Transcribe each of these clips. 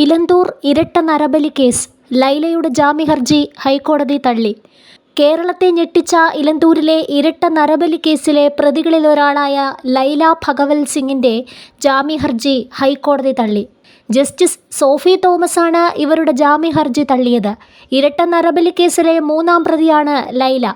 ഇലന്തൂർ ഇരട്ട നരബലി കേസ് ലൈലയുടെ ജാമ്യഹർജി ഹൈക്കോടതി തള്ളി. കേരളത്തെ ഞെട്ടിച്ച ഇലന്തൂരിലെ ഇരട്ട നരബലി കേസിലെ പ്രതികളിലൊരാളായ ലൈല ഭഗവൽ സിംഗിന്റെ ജാമ്യഹർജി ഹൈക്കോടതി തള്ളി. ജസ്റ്റിസ് സോഫി തോമസാണ് ഇവരുടെ ജാമ്യഹർജി തള്ളിയത്. ഇരട്ട നരബലി കേസിലെ മൂന്നാം പ്രതിയാണ് ലൈല.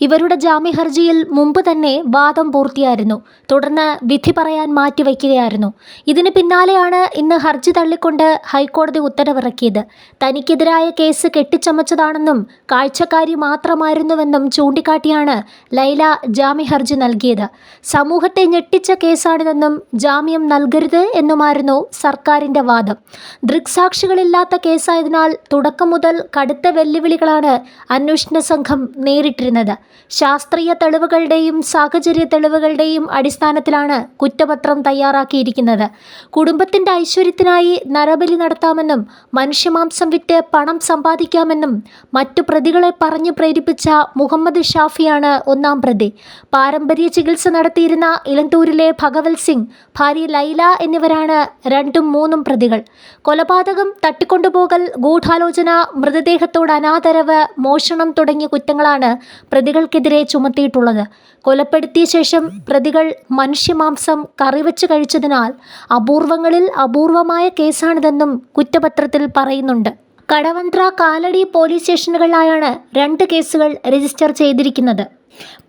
ഇവരുടെ ജാമ്യഹർജിയിൽ മുമ്പ് തന്നെ വാദം പൂർത്തിയായിരുന്നു. തുടർന്ന് വിധി പറയാൻ മാറ്റിവെക്കുകയായിരുന്നു. ഇതിന് പിന്നാലെയാണ് ഇന്ന് ഹർജി തള്ളിക്കൊണ്ട് ഹൈക്കോടതി ഉത്തരവിറക്കിയത്. തനിക്കെതിരായ കേസ് കെട്ടിച്ചമച്ചതാണെന്നും കാഴ്ചക്കാരി മാത്രമായിരുന്നുവെന്നും ചൂണ്ടിക്കാട്ടിയാണ് ലൈല ജാമ്യഹർജി നൽകിയത്. സമൂഹത്തെ ഞെട്ടിച്ച കേസാണിതെന്നും ജാമ്യം നൽകരുത് എന്നുമായിരുന്നു സർക്കാരിന്റെ വാദം. ദൃക്സാക്ഷികളില്ലാത്ത കേസായതിനാൽ തുടക്കം മുതൽ കടുത്ത വെല്ലുവിളികളാണ് അന്വേഷണ സംഘം നേരിട്ടിരുന്നത്. ശാസ്ത്രീയ തെളിവുകളുടെയും സാഹചര്യ തെളിവുകളുടെയും അടിസ്ഥാനത്തിലാണ് കുറ്റപത്രം തയ്യാറാക്കിയിരിക്കുന്നത്. കുടുംബത്തിന്റെ ഐശ്വര്യത്തിനായി നരബലി നടത്താമെന്നും മനുഷ്യമാംസം വിറ്റ് പണം സമ്പാദിക്കാമെന്നും മറ്റു പ്രതികളെ പറഞ്ഞു പ്രേരിപ്പിച്ച മുഹമ്മദ് ഷാഫിയാണ് ഒന്നാം പ്രതി. പാരമ്പര്യ ചികിത്സ നടത്തിയിരുന്ന ഇലന്തൂരിലെ ഭഗവത് സിംഗ് ഭാര്യ ലൈല എന്നിവരാണ് രണ്ടും മൂന്നും പ്രതികൾ. കൊലപാതകം തട്ടിക്കൊണ്ടുപോകൽ ഗൂഢാലോചന മൃതദേഹത്തോട് അനാദരവ് മോഷണം തുടങ്ങിയ കുറ്റങ്ങളാണ് പ്രതികൾക്കെതിരെ ചുമത്തിയിട്ടുള്ളത്. കൊലപ്പെടുത്തിയ ശേഷം പ്രതികൾ മനുഷ്യമാംസം കറിവെച്ച് കഴിച്ചതിനാൽ അപൂർവങ്ങളിൽ അപൂർവമായ കേസാണിതെന്നും കുറ്റപത്രത്തിൽ പറയുന്നുണ്ട്. കടവന്ത്ര കാലടി പോലീസ് സ്റ്റേഷനുകളിലായാണ് രണ്ട് കേസുകൾ രജിസ്റ്റർ ചെയ്തിരിക്കുന്നത്.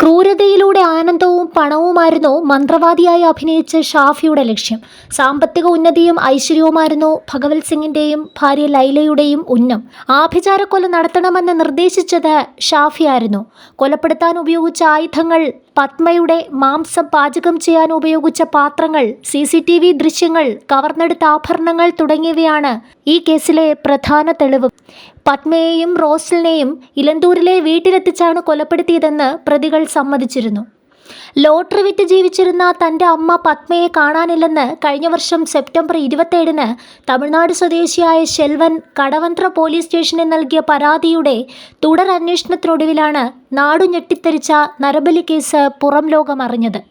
ക്രൂരതയിലൂടെ ആനന്ദവും പണവുമായിരുന്നു മന്ത്രവാദിയായി അഭിനയിച്ച ഷാഫിയുടെ ലക്ഷ്യം. സാമ്പത്തിക ഉന്നതിയും ഐശ്വര്യവുമായിരുന്നു ഭഗവത് സിംഗിന്റെയും ഭാര്യ ലൈലയുടെയും ഉന്നം. ആഭിചാരക്കൊല നടത്തണമെന്ന് നിർദ്ദേശിച്ചത് ഷാഫിയായിരുന്നു. കൊലപ്പെടുത്താൻ ഉപയോഗിച്ച ആയുധങ്ങൾ പത്മയുടെ മാംസം പാചകം ചെയ്യാൻ ഉപയോഗിച്ച പാത്രങ്ങൾ സി സി ടി വി ദൃശ്യങ്ങൾ കവർന്നെടുത്ത ആഭരണങ്ങൾ തുടങ്ങിയവയാണ് ഈ കേസിലെ പ്രധാന തെളിവ്. പത്മയെയും റോസ്റ്റലിനെയും ഇലന്തൂരിലെ വീട്ടിലെത്തിച്ചാണ് കൊലപ്പെടുത്തിയതെന്ന് പ്രതികൾ സമ്മതിച്ചിരുന്നു. ലോട്ടറി വിറ്റ് ജീവിച്ചിരുന്ന തന്റെ അമ്മ പത്മയെ കാണാനില്ലെന്ന് കഴിഞ്ഞ വർഷം സെപ്റ്റംബർ ഇരുപത്തേഴിന് തമിഴ്നാട് സ്വദേശിയായ ഷെൽവൻ കടവന്ത്ര പോലീസ് സ്റ്റേഷനിൽ നൽകിയ പരാതിയുടെ തുടരന്വേഷണത്തിനൊടുവിലാണ് നാടു ഞെട്ടിത്തെറിച്ച നരബലി കേസ് പുറം ലോകം അറിഞ്ഞത്